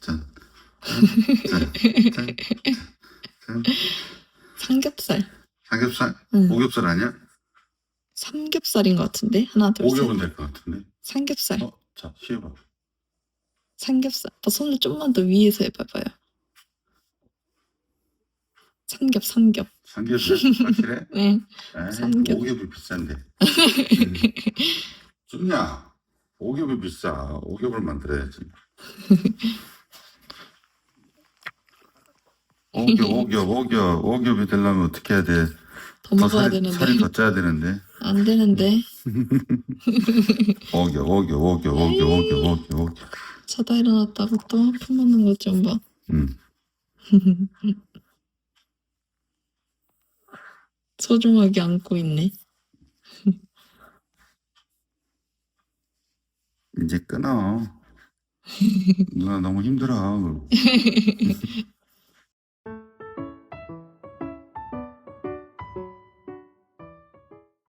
짠. 짠. 짠. 짠. 짠. 삼겹살. 삼겹살? 응. 오겹살 아니야? 삼겹살인 것 같은데 하나 둘 셋. 오겹은 될 것 같은데. 삼겹살. 어, 자, 쉬어봐. 삼겹살. 오빠 손을 좀만 더 위에서 해봐봐요. 삼겹 삼겹. 삼겹살 확실해? 네. 에이, 삼겹. 오겹이 비싼데. 음. 준야, 오겹이 비싸. 오겹을 만들어야지. 오겹, 오겹, 오겹, 오겹이 되려면 어떻게 해야 돼? 더 먹어야 살이, 되는데 살이 더 쪄야 되는데. 안 되는데 오겹, 오겹, 오겹, 오겹, 오겹, 오겹, 오겹. 자다 일어났다고 또 아픔 먹는 것 좀 봐. 음. 소중하게 안고 있네. 이제 끊어. 누나 너무 힘들어.